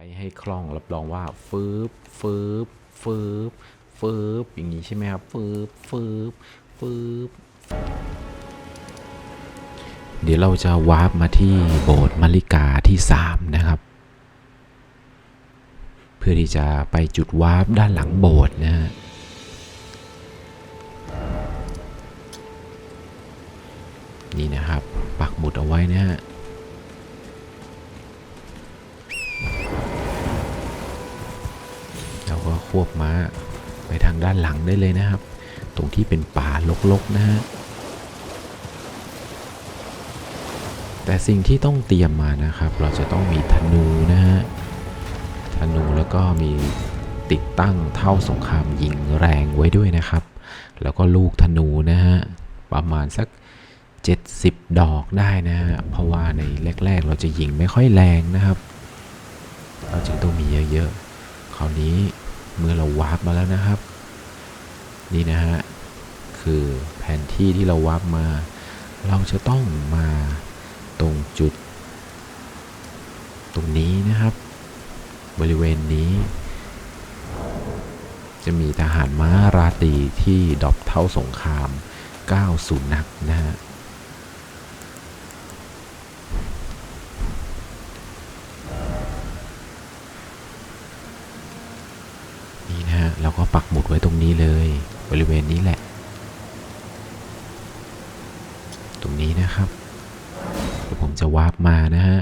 ช้ให้คล่องรับรองว่าฟืบฟืบฟืบฟืบอย่างนี้ใช่ไหมครับฟืบฟืบฟืบเดี๋ยวเราจะวาร์ปมาที่โบสถ์มาริกาที่ 3 นะครับ เพื่อที่จะไปจุดวาร์ปด้านหลังโบสถ์นะฮะนี่นะครับ ปักหมุดเอาไว้นะฮะ เราก็ ควบม้า ไปทางด้านหลังได้เลยนะครับ ตรงที่เป็นป่ารกๆนะฮะแต่สิ่งที่ต้องเตรียมมานะครับ เราจะต้องมีธนูนะฮะธนูแล้วก็มีติดตั้งเท่าสงครามยิงแรงไว้ด้วยนะครับ แล้วก็ลูกธนูนะฮะประมาณสัก 70 ดอกได้นะฮะเพราะว่าในแรก ๆ เราจะยิงไม่ค่อยแรงนะครับ เราจึงต้องมีเยอะๆคราวนี้ เมื่อเราวาร์ปมาแล้วนะครับ นี่นะฮะ คือแผนที่ที่เราวาร์ปมา เราจะต้องมาตรงจุด ตรงนี้นะครับ บริเวณนี้ จะมีทหารม้าราตรีที่ดอปเท่าสงคราม 90 นักนะฮะ นี่นะฮะเราก็ ปักหมุดไว้ตรงนี้เลย บริเวณนี้แหละ ตรงนี้นะครับเดี๋ยวผมจะวาร์ปมานะฮะ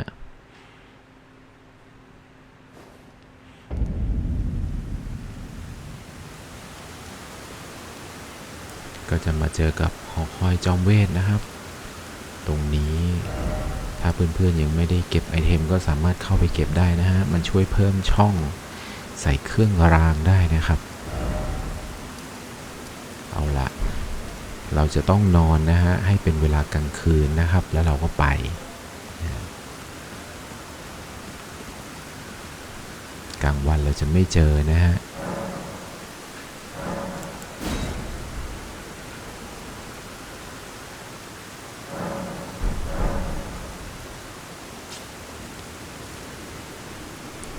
ก็จะมาเจอกับหอคอยจอมเวทนะครับ ตรงนี้ถ้าเพื่อนๆยังไม่ได้เก็บไอเทมก็สามารถเข้าไปเก็บได้นะฮะ มันช่วยเพิ่มช่องใส่เครื่องรางได้นะครับ เอาละ เราจะต้องนอนนะฮะให้เป็นเวลากลางคืนนะครับ แล้วเราก็ไป กลางวันเราจะไม่เจอนะฮะ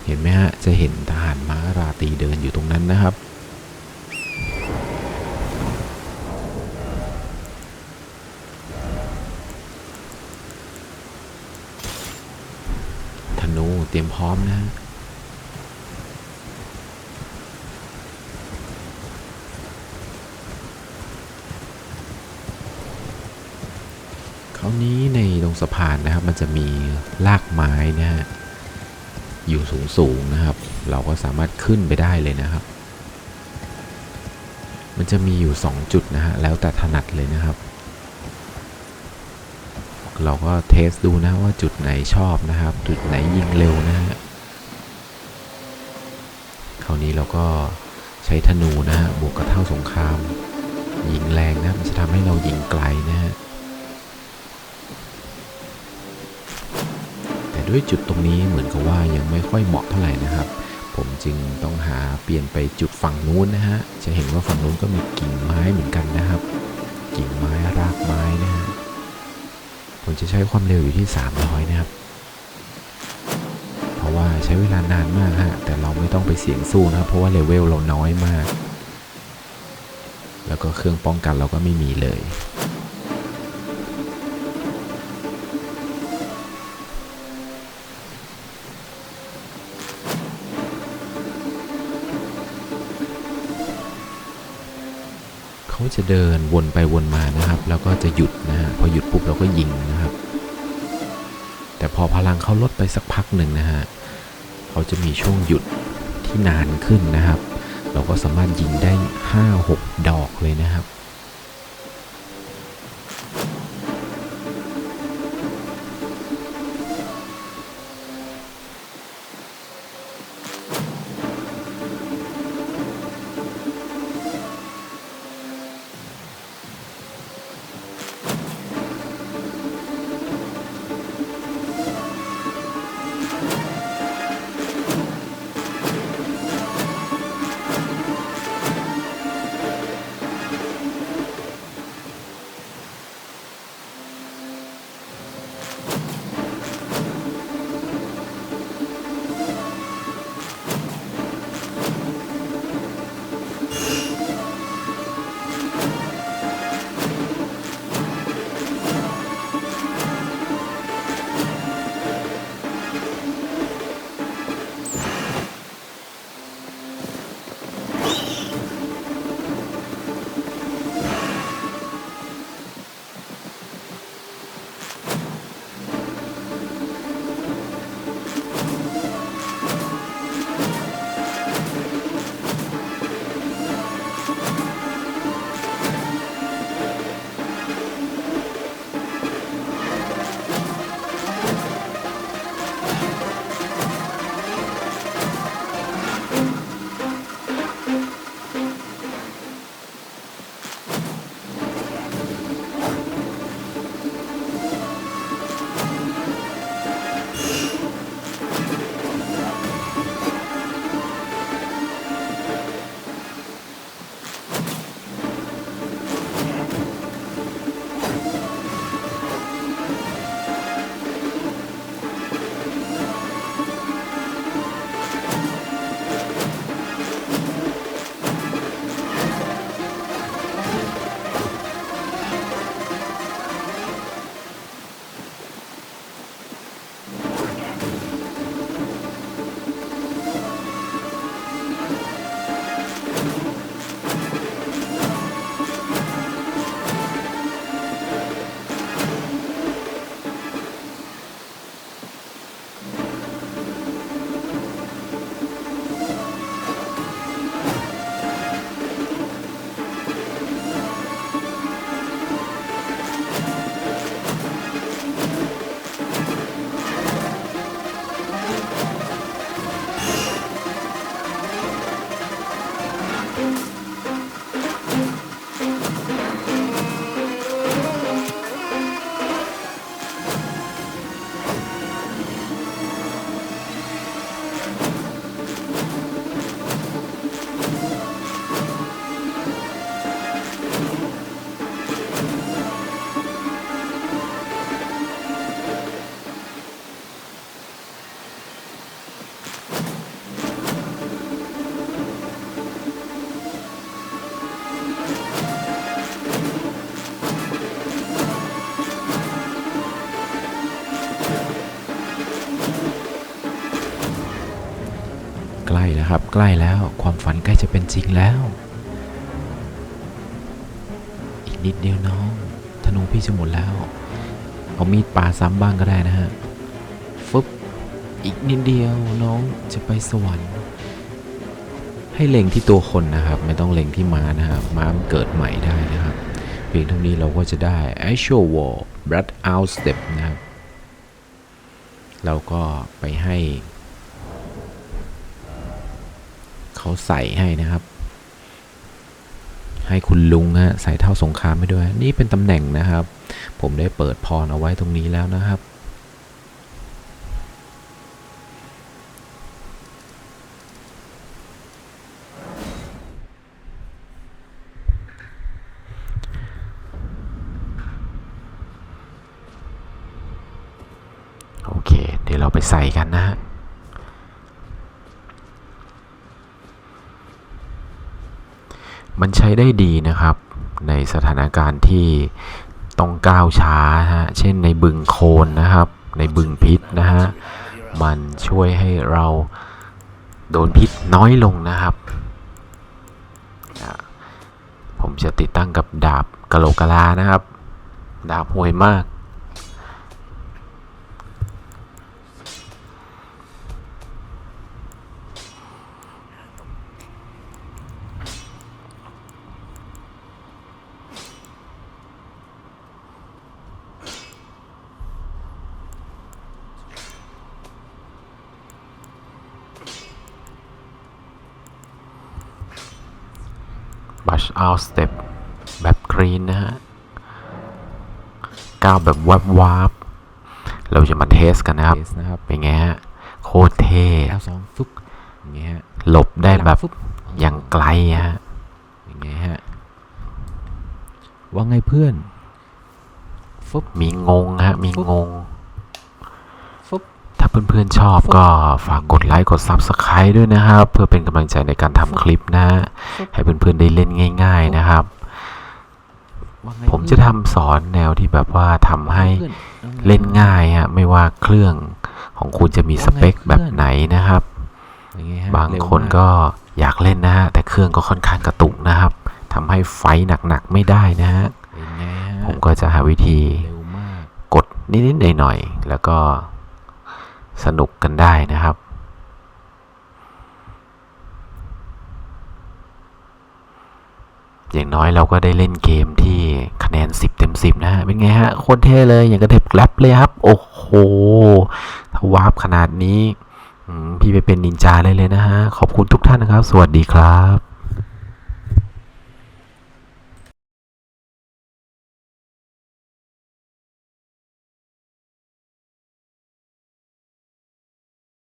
เห็นไหมฮะจะเห็นทหารม้าราตีเดินอยู่ตรงนั้นนะครับ ธนูเต รียมพร้อมนะคราวนี้ในตรงสะพานนะครับ มันจะมีลากไม้นะฮะอยู่สูงสูงนะครับ เราก็สามารถขึ้นไปได้เลยนะครับ มันจะมีอยู่ 2 จุดนะฮะแล้วแต่ถนัดเลยนะครับ เราก็เทสดูนะว่าจุดไหนชอบนะครับ จุดไหนยิงเร็วนะฮะคราวนี้เราก็ใช้ธนูนะฮะบวกกับเท่าสงคราม ยิงแรงนะมันจะทำให้เรายิงไกลนะฮะแต่ด้วยจุดตรงนี้เหมือนกับว่ายังไม่ค่อยเหมาะเท่าไหร่นะครับ ผมจึงต้องหาเปลี่ยนไปจุดฝั่งนู้นนะฮะจะเห็นว่าฝั่งนู้นก็มีกิ่งไม้เหมือนกันนะครับ กิ่งไม้รากไม้นะฮะ ผมจะใช้ความเร็วอยู่ที่ 300 นะครับ เพราะว่าใช้เวลานานมากฮะ แต่เราไม่ต้องไปเสี่ยงสู้นะครับ เพราะว่าเลเวลเราน้อยมาก แล้วก็เครื่องป้องกันเราก็ไม่มีเลย จะเดินวนไปวนมานะครับ แล้วก็จะหยุดนะฮะพอหยุดปุ๊บเราก็ยิงนะครับ แต่พอพลังเขาลดไปสักพักหนึ่งนะฮะเขาจะมีช่วงหยุดที่นานขึ้นนะครับ เราก็สามารถยิงได้ 5-6 ดอกเลยนะครับ ครับใกล้แล้วความฝันใกล้จะเป็นจริงแล้ว อีกนิดเดียวน้องธนูพี่จะหมดแล้ว เอามีดปาซ้ำบ้างก็ได้นะฮะฟึบอีกนิดเดียวน้องจะไปสวรรค์ให้เล็งที่ตัวคนนะครับ ไม่ต้องเล็งที่ม้านะครับม้ามันเกิดใหม่ได้นะครับ เพียงเท่านี้เราก็จะได้ actual wall blood out step นะครับเราก็ไปให้ เขาใส่ให้นะครับ ให้คุณลุงฮะใส่เท่าสงครามไปด้วย นี่เป็นตำแหน่งนะครับ ผมได้เปิดพรเอาไว้ตรงนี้แล้วนะครับ โอเค เดี๋ยวเราไปใส่กันนะฮะ มันใช้ได้ดีนะครับ ในสถานการณ์ที่ต้องก้าวช้าฮะ เช่นในบึงโคลนนะครับ ในบึงพิษนะฮะ มันช่วยให้เราโดนพิษน้อยลงนะครับ ผมจะติดตั้งกับดาบกะโหลกกะลานะครับ ดาบห่วยมาก brush out step แบบกรีนนะฮะก้าวแบบวับวาบๆเราจะมาเทสกันนะครับ เป็นไงฮะ โคตรเท่แล้วสองฟึบอย่างเงี้ยฮะหลบได้แบบฟึบอย่างไกลฮะอย่างเงี้ยฮะ ว่าไงเพื่อนฟึบมีงงฮะ มีงงฟึบถ้า เพื่อนๆชอบก็ฝากกดไลค์กด Subscribe ด้วยนะครับ เพื่อเป็นกำลังใจในการทำคลิปนะฮะให้เพื่อนๆได้เล่นง่าย ๆนะครับว่าไงผมจะทำสอนแนวที่แบบว่าทำให้พื่อนออเล่นง่ายฮะไม่ว่าเครื่องของคุณจะมีสเปคแบบไหนนะครับอย่างเงี้ยฮะบางเร็วคนมก็อยากเล่นนะฮะแต่เครื่องก็ค่อนข้างกระตุกนะครับทำให้ไฟท์หนักๆไม่ได้นะฮะเป็นไงฮะผมก็จะหาวิธีเร็วมากกดนิดๆหน่อยๆแล้วก็ สนุกกันได้นะครับ อย่างน้อยเราก็ได้เล่นเกมที่คะแนน 10 เต็ม 10 นะเป็นไงฮะโคตรเท่เลยอย่างกระเทบแกลบเลยครับ โอ้โหถ้าวาร์ปขนาดนี้พี่ไปเป็นนินจาเลยเลยนะฮะ ขอบคุณทุกท่านนะครับ สวัสดีครับ